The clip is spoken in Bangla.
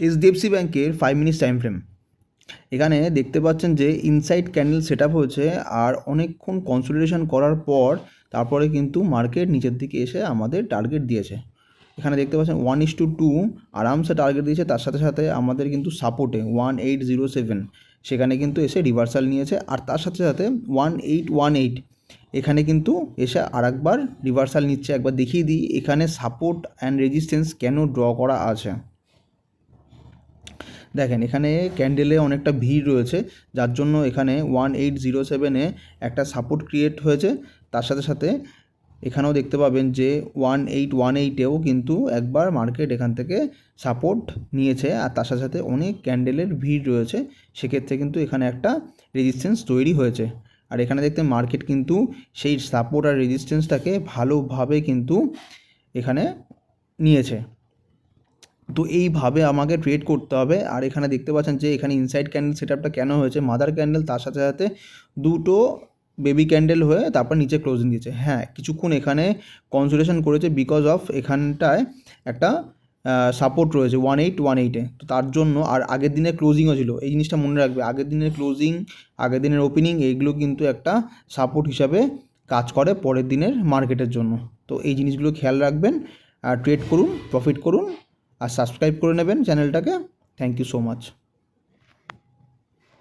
এইচডিএফসি ব্যাংকের ফাইভ মিনিটস টাইম ফ্রেম এখানে দেখতে পাচ্ছেন যে ইনসাইড ক্যান্ডেল সেট আপ হয়েছে আর অনেকক্ষণ কনসোলিডেশন করার পর তারপরে কিন্তু মার্কেট নিচের দিকে এসে আমাদের টার্গেট দিয়েছে। এখানে দেখতে পাচ্ছেন ওয়ান ইস টু টু আরামসে টার্গেট দিয়েছে, তার সাথে সাথে আমাদের কিন্তু সাপোর্টে ওয়ান এইট জিরো সেভেন সেখানে কিন্তু এসে রিভার্সাল নিয়েছে আর তার সাথে সাথে ওয়ান এইট ওয়ান এইট এখানে কিন্তু এসে আরেকবার রিভার্সাল নিচ্ছে। একবার দেখিয়ে দিই, এখানে সাপোর্ট অ্যান্ড রেজিস্ট্যান্স কেন ড্র করা আছে? দেখেন, এখানে ক্যান্ডেলে অনেকটা ভিড় রয়েছে, যার জন্য এখানে ওয়ান এইট জিরো সেভেনে একটা সাপোর্ট ক্রিয়েট হয়েছে। তার সাথে সাথে এখানেও দেখতে পাবেন যে ওয়ান এইট ওয়ান এইটেও কিন্তু একবার মার্কেট এখান থেকে সাপোর্ট নিয়েছে, আর তার সাথে সাথে অনেক ক্যান্ডেলের ভিড় রয়েছে। সেক্ষেত্রে কিন্তু এখানে একটা রেজিস্ট্যান্স তৈরি হয়েছে। আর এখানে দেখতে মার্কেট কিন্তু সেই সাপোর্ট আর রেজিস্ট্যান্সটাকে ভালোভাবে কিন্তু এখানে নিয়েছে। তো এইভাবে আমাকে ট্রেড করতে হবে। আর এখানে দেখতে পাচ্ছেন যে এখানে ইনসাইড ক্যান্ডেল সেট আপটা কেন হয়েছে? মাদার ক্যান্ডেল তার সাথে সাথে দুটো বেবি ক্যান্ডেল হয়ে তারপর নিচে ক্লোজিং দিয়েছে। হ্যাঁ কিছুক্ষণ এখানে কনসুলেশন করেছে বিকজ অফ এখানটায় একটা সাপোর্ট রয়েছে ওয়ান এইট ওয়ান এইটে তো তার জন্য আর আগের দিনে ক্লোজিংও ছিল। এই জিনিসটা মনে রাখবে, আগের দিনের ক্লোজিং আগের দিনের ওপেনিং এইগুলো কিন্তু একটা সাপোর্ট হিসাবে কাজ করে পরের দিনের মার্কেটের জন্য। তো এই জিনিসগুলো খেয়াল রাখবেন, আর ট্রেড করুন প্রফিট করুন আর সাবস্ক্রাইব করে নেবেন চ্যানেলটাকে থ্যাংক ইউ সো মাচ